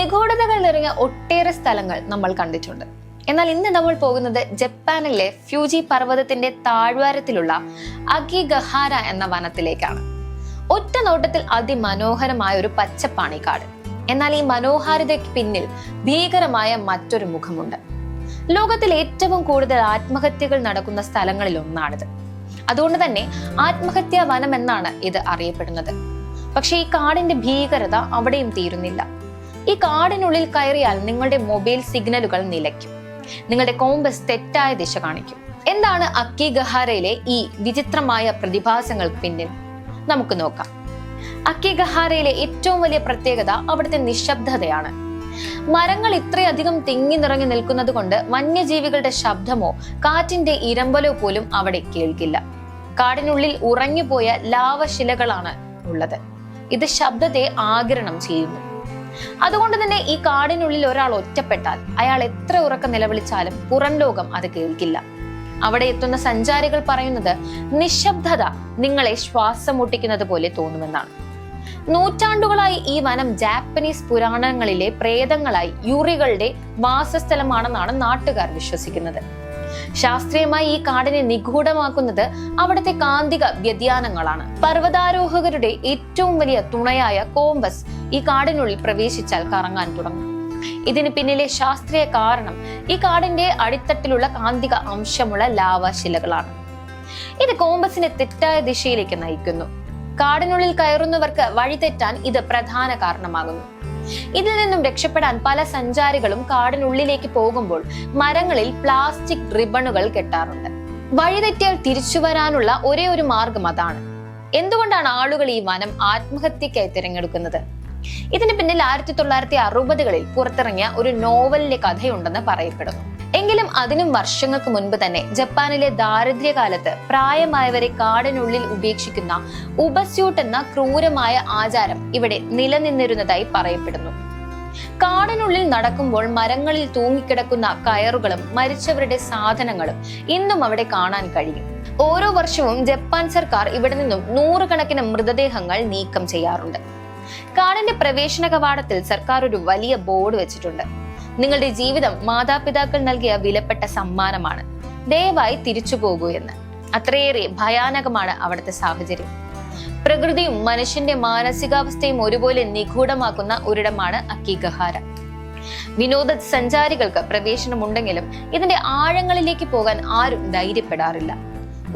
നിഗൂഢതകൾ നിറഞ്ഞ ഒട്ടേറെ സ്ഥലങ്ങൾ നമ്മൾ കണ്ടിട്ടുണ്ട്. എന്നാൽ ഇന്ന് നമ്മൾ പോകുന്നത് ജപ്പാനിലെ ഫ്യൂജി പർവതത്തിന്റെ താഴ്വാരത്തിലുള്ള അഗിഗഹാര എന്ന വനത്തിലേക്കാണ്. ഒറ്റ നോട്ടത്തിൽ അതിമനോഹരമായ ഒരു പച്ചപ്പാണിക്കാട്. എന്നാൽ ഈ മനോഹാരിതയ്ക്ക് പിന്നിൽ ഭീകരമായ മറ്റൊരു മുഖമുണ്ട്. ലോകത്തിൽ ഏറ്റവും കൂടുതൽ ആത്മഹത്യകൾ നടക്കുന്ന സ്ഥലങ്ങളിൽ ഒന്നാണിത്. അതുകൊണ്ട് തന്നെ ആത്മഹത്യാ വനം എന്നാണ് ഇത് അറിയപ്പെടുന്നത്. പക്ഷെ ഈ കാടിന്റെ ഭീകരത അവിടെയും തീരുന്നില്ല. ഈ കാടിനുള്ളിൽ കയറിയാൽ നിങ്ങളുടെ മൊബൈൽ സിഗ്നലുകൾ നിലയ്ക്കും. നിങ്ങളുടെ കോമ്പസ് തെറ്റായ ദിശ കാണിക്കും. എന്താണ് അക്കി ഗഹാരയിലെ ഈ വിചിത്രമായ പ്രതിഭാസങ്ങൾക്ക് പിന്നിൽ? നമുക്ക് നോക്കാം. അക്കി ഗഹാരയിലെ ഏറ്റവും വലിയ പ്രത്യേകത അവിടുത്തെ നിശബ്ദതയാണ്. മരങ്ങൾ ഇത്രയധികം തിങ്ങി നിറഞ്ഞു നിൽക്കുന്നത് കൊണ്ട് വന്യജീവികളുടെ ശബ്ദമോ കാറ്റിന്റെ ഇരമ്പലോ പോലും അവിടെ കേൾക്കില്ല. കാടിനുള്ളിൽ ഉറഞ്ഞുപോയ ലാവശിലകളാണ് ഉള്ളത്. ഇത് ശബ്ദത്തെ ആകിരണം ചെയ്യുന്നു. അതുകൊണ്ട് തന്നെ ഈ കാടിനുള്ളിൽ ഒരാൾ ഒറ്റപ്പെട്ടാൽ അയാൾ എത്ര ഉറക്കം നിലവിളിച്ചാലും പുറം ലോകം അത് കേൾക്കില്ല. അവിടെ എത്തുന്ന സഞ്ചാരികൾ പറയുന്നത് നിശബ്ദത നിങ്ങളെ ശ്വാസം മുട്ടിക്കുന്നത് പോലെ തോന്നുമെന്നാണ്. നൂറ്റാണ്ടുകളായി ഈ വനം ജാപ്പനീസ് പുരാണങ്ങളിലെ പ്രേതങ്ങളായി യൂറികളുടെ വാസസ്ഥലമാണെന്നാണ് നാട്ടുകാർ വിശ്വസിക്കുന്നത്. ശാസ്ത്രീയമായി ഈ കാടിനെ നിഗൂഢമാക്കുന്നത് അവിടുത്തെ കാന്തിക വ്യതിയാനങ്ങളാണ്. പർവതാരോഹകരുടെ ഏറ്റവും വലിയ തുണയായ കോമ്പസ് ഈ കാടിനുള്ളിൽ പ്രവേശിച്ചാൽ കറങ്ങാൻ തുടങ്ങും. ഇതിന് പിന്നിലെ ശാസ്ത്രീയ കാരണം ഈ കാടിന്റെ അടിത്തട്ടിലുള്ള കാന്തിക അംശമുള്ള ലാവാശിലകളാണ്. ഇത് കോമ്പസിനെ തെറ്റായ ദിശയിലേക്ക് നയിക്കുന്നു. കാടിനുള്ളിൽ കയറുന്നവർക്ക് വഴിതെറ്റാൻ ഇത് പ്രധാന കാരണമാകുന്നു. ഇതിൽ നിന്നും രക്ഷപ്പെടാൻ പല സഞ്ചാരികളും കാടിനുള്ളിലേക്ക് പോകുമ്പോൾ മരങ്ങളിൽ പ്ലാസ്റ്റിക് റിബണുകൾ കെട്ടാറുണ്ട്. വഴിതെറ്റിയാൽ തിരിച്ചു വരാനുള്ള ഒരേ ഒരു മാർഗം അതാണ്. എന്തുകൊണ്ടാണ് ആളുകൾ ഈ വനം ആത്മഹത്യക്കായി തിരഞ്ഞെടുക്കുന്നത്? ഇതിന് പിന്നിൽ ആയിരത്തി തൊള്ളായിരത്തി അറുപതുകളിൽ പുറത്തിറങ്ങിയ ഒരു നോവലിലെ കഥയുണ്ടെന്ന് പറയപ്പെടുന്നു. എങ്കിലും അതിനും വർഷങ്ങൾക്ക് മുൻപ് തന്നെ ജപ്പാനിലെ ദാരിദ്ര്യകാലത്ത് പ്രായമായവരെ കാടിനുള്ളിൽ ഉപേക്ഷിക്കുന്ന ഉപസ്യൂട്ട് എന്ന ക്രൂരമായ ആചാരം ഇവിടെ നിലനിന്നിരുന്നതായി പറയപ്പെടുന്നു. കാടിനുള്ളിൽ നടക്കുമ്പോൾ മരങ്ങളിൽ തൂങ്ങിക്കിടക്കുന്ന കയറുകളും മരിച്ചവരുടെ സാധനങ്ങളും ഇന്നും അവിടെ കാണാൻ കഴിയും. ഓരോ വർഷവും ജപ്പാൻ സർക്കാർ ഇവിടെ നിന്നും നൂറുകണക്കിന് മൃതദേഹങ്ങൾ നീക്കം ചെയ്യാറുണ്ട്. കാടിന്റെ പ്രവേശന കവാടത്തിൽ സർക്കാർ ഒരു വലിയ ബോർഡ് വെച്ചിട്ടുണ്ട്. നിങ്ങളുടെ ജീവിതം മാതാപിതാക്കൾ നൽകിയ വിലപ്പെട്ട സമ്മാനമാണ്. ദയവായി തിരിച്ചു പോകൂ എന്ന്. അത്രയേറെ ഭയാനകമാണ് അവിടുത്തെ സാഹചര്യം. പ്രകൃതിയും മനുഷ്യന്റെ മാനസികാവസ്ഥയും ഒരുപോലെ നിഗൂഢമാക്കുന്ന ഒരിടമാണ് അക്കീഗഹാര വിനോദ സഞ്ചാരികൾക്ക് പ്രവേശനമുണ്ടെങ്കിലും ഇതിന്റെ ആഴങ്ങളിലേക്ക് പോകാൻ ആരും ധൈര്യപ്പെടാറില്ല.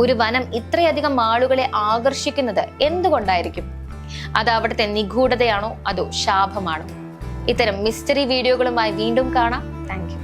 ഒരു വനം ഇത്രയധികം ആളുകളെ ആകർഷിക്കുന്നത് എന്തുകൊണ്ടായിരിക്കും? അത് അവിടുത്തെ നിഗൂഢതയാണോ? അതോ ശാപമാണോ? ഇത്തരം മിസ്റ്ററി വീഡിയോകളുമായി വീണ്ടും കാണാം. താങ്ക്